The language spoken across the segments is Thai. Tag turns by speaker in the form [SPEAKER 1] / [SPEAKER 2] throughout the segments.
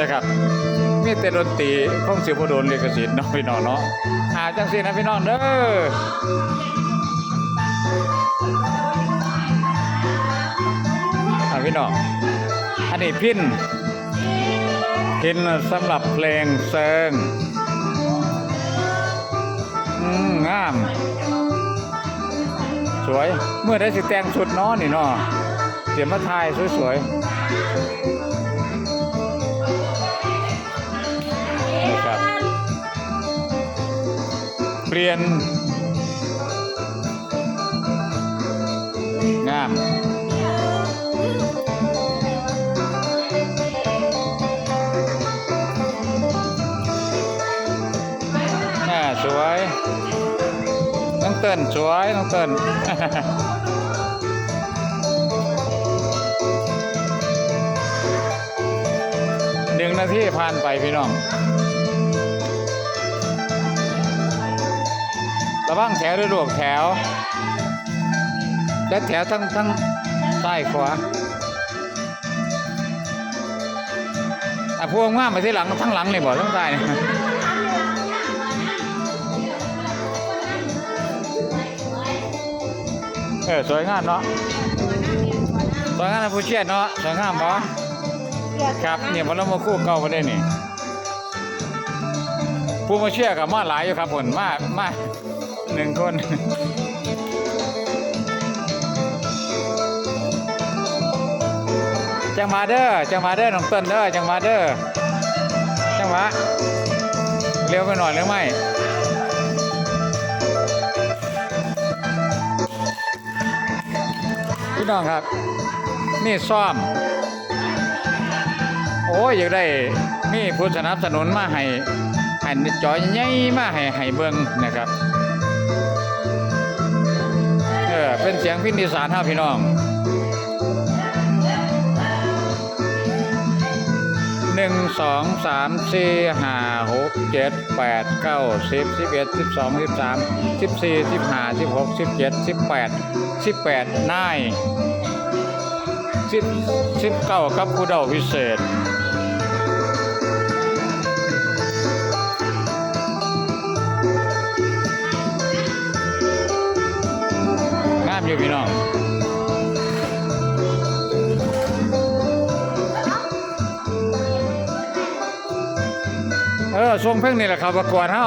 [SPEAKER 1] นะครับมีแต่ดนตรีคงสิบ่โดนลิขสิทธิ์เนาะพี่น้องเนาะอาจังซี่นะพี่น้องเด้ออาพี่น้องอันนี้พินพินสำหรับเพลงเซิงอืมงาม สวยเมื่อได้สิแต่งชุดเน้อนี่เนาะเดี๋ยวมาถ่ายสวยๆ เปลี่ยน งามน่าสวยน้องเติ้นสวยน้องเติ้นหนึ่งนาทีผ่านไปพี่น้อง ระวังแถวด้วยลูกแถว และแถวทั้งทั้งซ้ายขวาอะพวงง่ามไปที่หลังทั้งหลังเลยบ่ทั้งใต้นี่เออสวยงามเนาะสวยงามนะผู้เชี่ยเนาะสวยงามปะครับเนี่ยมันเรามาคู่เก่ามาได้นี่ผู้มาเชี่ยกับมาหลายอยู่ครับผมมามา หนึ่งคนจังมาเด้อจังมาเด้อน้องเต้นเด้อจังมาเด้อจังหวะเร็วไปหน่อยหรือไม่พี่น้องครับ นี่ซ่อม โอ้ยอยากได้มีผู้สนับสนุนมาให้ให้จอยใหญ่มาให้ให้เบิ่งนะครับ เป็นเสียงพินดีสารเฮาพี่น้อง หนึ่งสองสามสี่ห้าหกเจ็ดแปดเก้าสิบสิบเอ็ดสิบสองสิบสามสิบสี่สิบห้าสิบหกสิบเจ็ดสิบแปดสิบแปดนายสิบสิบเก้ากับผู้เดาพิเศษ อยู่พี่น้องเออทรงเพ่งนี่แหละครับประกวดเฮา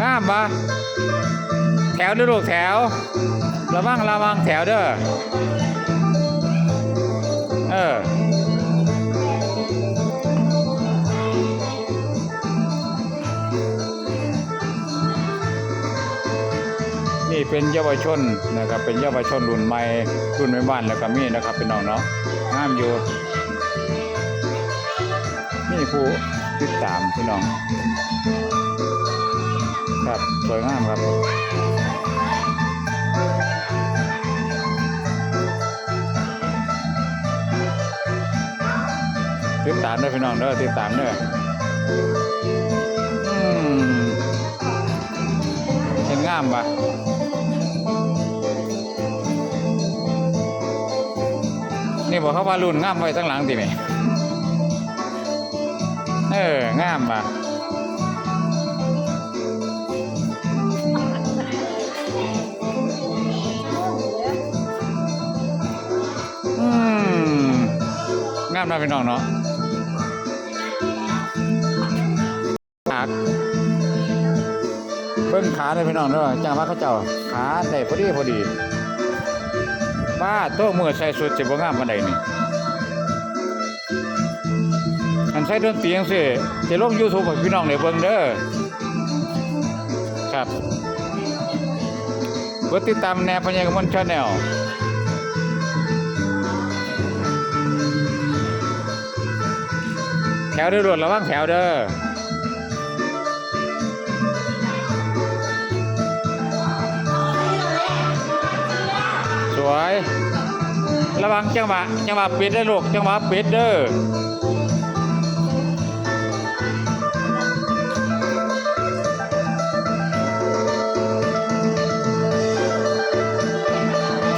[SPEAKER 1] งามปะแถวเด้อลูกแถว ระวังระวังแถวเด้อเออ นี่เป็นเยาวชนนะครับ เป็นเยาวชนรุ่นใหม่รุ่นใหม่บ้านแล้วก็มีนะครับเป็นน้องเนาะงามอยู่นี่ผู้ติดตามพี่น้อง ครับสวยงามครับติดตามเด้อพี่น้องเด้อติดตามเด้ออืมเห็นงามปะ นี่บอกเขาว่ารุ่นงามไว้ทั้งหลังติไหมเอองามปะอืมงามนะพี่น้องเนาะขาเพิ่งขาได้พี่น้องเด้อจ้างว่าเขาเจ้าขาได้พอดีพอดี ป้าโต๊ะมือใส่สุดสิบ่งามปานใดนี่อันใส่ดนตรีจังซี่จะลง YouTube ให้พี่น้องได้เบิ่งเด้อครับกดติดตามแนวพญากมลชาแนลแถวเด้อรวดระวังแถวเด้อ วย ระวังจังหวะจังหวะปิดได้ลูกจังหวะปิดเด้อ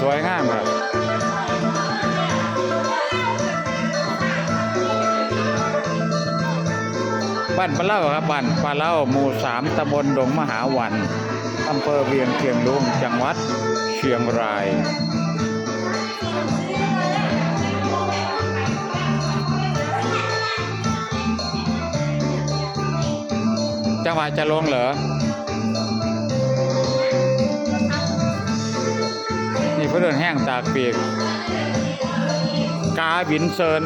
[SPEAKER 1] สวยงามครับบ้านปลาเล่าครับบ้านปลาเล่าหมู่สามตำบลดงมหาวันอำเภอเวียงเชียงลุงจังหวัดเชียงราย จังหวะจะลงเหรอ นี่เพื่อนแห้งตากเปีก กาบินเซิน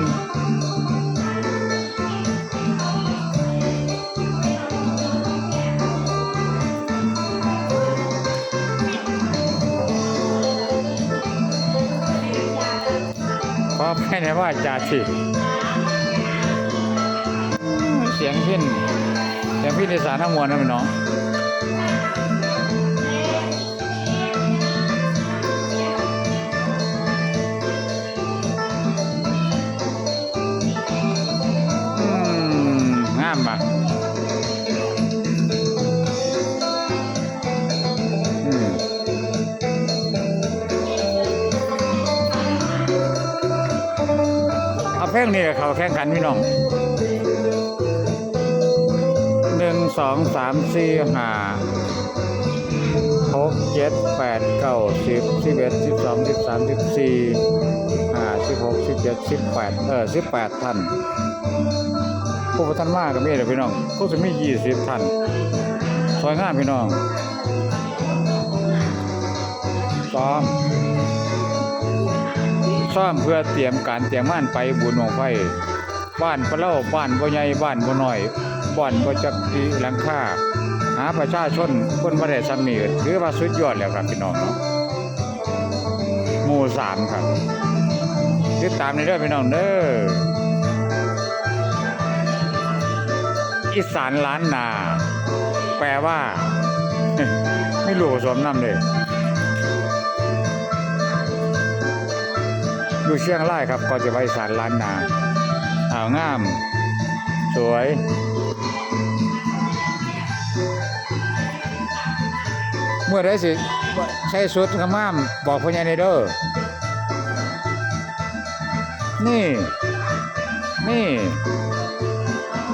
[SPEAKER 1] เพราะไม่ได้ว่าจ่าสิเสียงพิน เสียงพินในสารน้ำมวลนะพี่น้องอืมงามปะอืมเอาเพลงนี้กับเขาแข่งขันพี่น้อง สองสามสี่ห้าหกเจ็ดแปดเก้าสิบสิบเอ็ดสิบสองสิบสามสิบสี่ห้าสิบหกสิบเจ็ดสิบแปดเออสิบแปดท่านผู้ประทันมากก็มีเลยพี่น้องก็จะมียี่สิบท่านสวยงามพี่น้องซ้อมซ้อมเพื่อเตรียมการเตรียมม่านไปบุญของไฟบ้านปลาเล่าบ้านบ่ใหญ่บ้านบ่น้อย บ้านบ่จักปีหลังคาหาประชาชนคนบ่ได้สำนีถือว่าสุดยอดแล้วครับพี่น้องเนาะหมู่สามครับติดตามในเด้องพี่น้องเด้ออีสานล้านนา แปลว่า ไม่รู้สมน้ำเลยอยู่เชียงรายครับก็จะไปอีสานล้านนาอ่าวงาม สวย เมื่อได้สิใช้สุดกระม่ามบอกพญาในเด้อนี่ นี่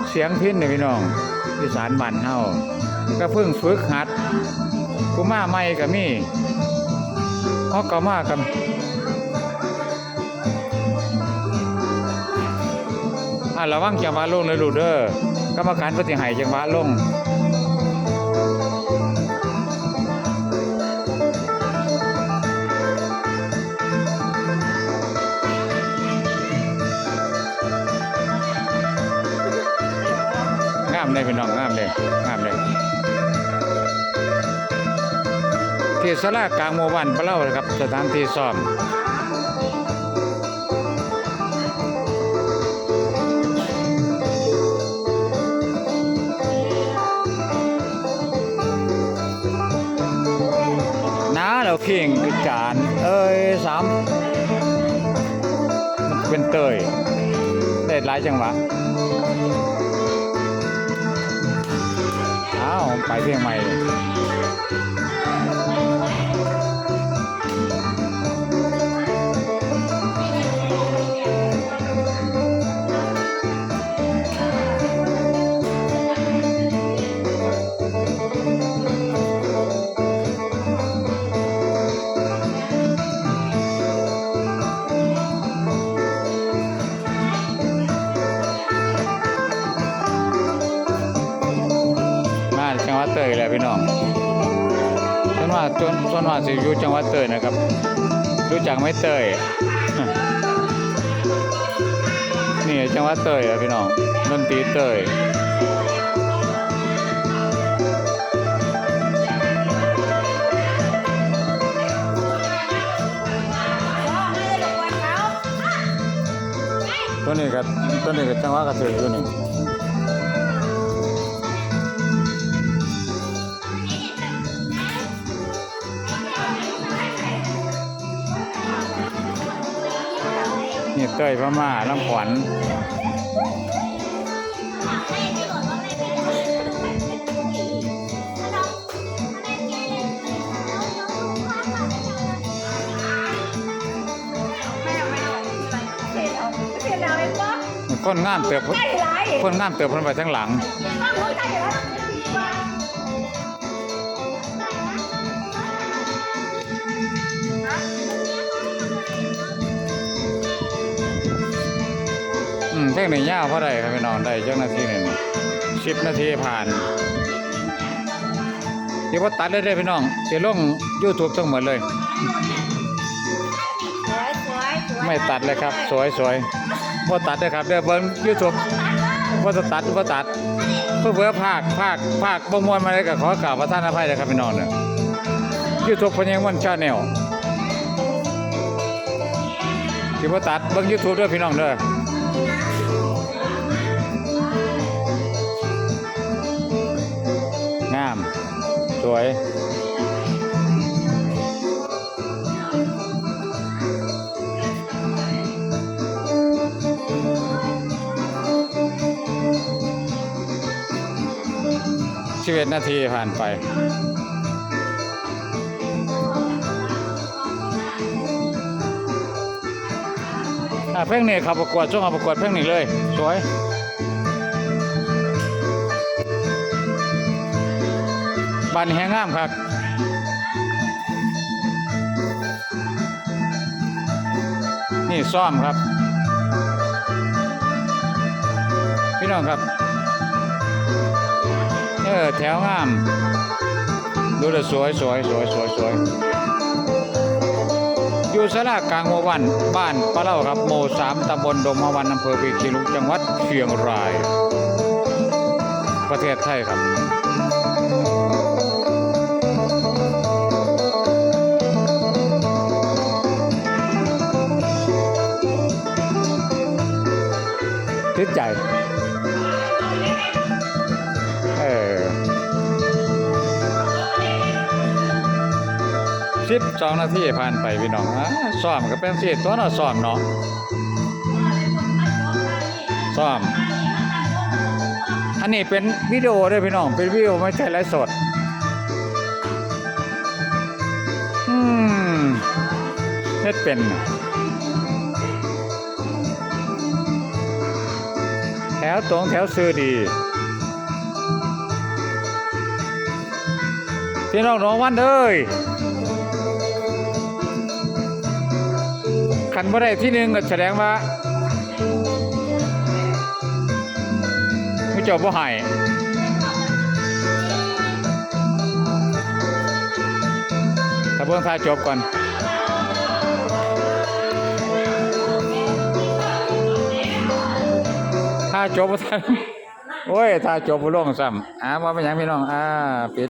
[SPEAKER 1] เสียงพินเนี่ยพี่น้องอีสานบ้านเฮาก็เพิ่งฝึกหัดกูมาใหม่ก็มีฮอกก็มากันอะระวังจังหวะลงเลยลูกเด้อกรรมการปฏิหายจังหวะลง งามเลยพี่น้องงามเลยงามเลยที่สลากลางหมู่บ้านพะเล่านะครับสถานที่ซ้อมน้าเราเพียงคือจาน เอ้ยสามมันเป็นเตยได้หลายจังหวะ อ้าวไดเตยแหละพี่น้องส่วนว่าจนส่วนว่าสิอยู่จังหวัดเตยนะครับ รู้จักไหมเตยนี่จังหวัดเตยอะพี่น้องดนตรีเตยตัวนี้ก็ตัวนี้ก็จังหวะกระเสือตัวนี้นี่ เต้ยพม่าลำขวัญคนงามเติบ
[SPEAKER 2] ไม่ไร
[SPEAKER 1] คนงามเติบคนไปทั้งหลัง อืมเทคนิคยาวเพราะใดครับพี่น้องได้เจ้านาทีหนึ่งสิบนาทีผ่านเดี๋ยวว่าตัดได้เลยพี่น้องเดี๋ยวลง YouTube ทั้งหมดเลย ไม่ตัดเลยครับ สวยสวยว่าตัดเลยครับเดี๋ยวเบิ้ง YouTube ว่าจะตัดว่าตัดเพื่อเพื่อภาคภาคภาคประมวลมาเลยก็ขอกล่าวประท่านอภัยเลยครับพี่น้องเนี่ย YouTube พยังวันชาแนลที่ว่าตัดเบิ้ง YouTube ด้วยพี่น้องเด้อ งาม สวย ชีวิตนาทีผ่านไปอะเพลงนี้เขาประกวดช่วงเขาประกวดเพลงนี้เลย สวย บ้านแหงงามครับนี่ซ่อมครับ พี่น้องครับ เออแถวงาม ดูเลสวยสวยสวยสวยสวยอยู่สลากลางหมู่บ้านบ้านปะเล่าครับหมู่สามตำบลดมวันอำเภอปีกิลุจังหวัดเชียงราย ประเทศไทยครับ สิบสองนาทีผ่านไปพี่น้องซ้อมก็เป็นสิตัวเนาะซ้อมเนาะซ้อม อันนี้เป็นวิดีโอด้วยพี่น้อง เป็นวิดีโอไม่ใช่ไลฟ์สด อืมเฮ็ดเป็นแถวตรงแถวซื้อดี พี่น้องน้องวันเอ้ย ขันบ่ได้ที่หนึ่งก็แสดงว่าไม่เจบบ่ให้ถ้าเบิ่งท่าจบก่อนถ้าจบบ่ทันโอ้ยถ้าจบบ่ลงซ้ำอ่าว่าเป็นหยังพี่น้องอ่าปิด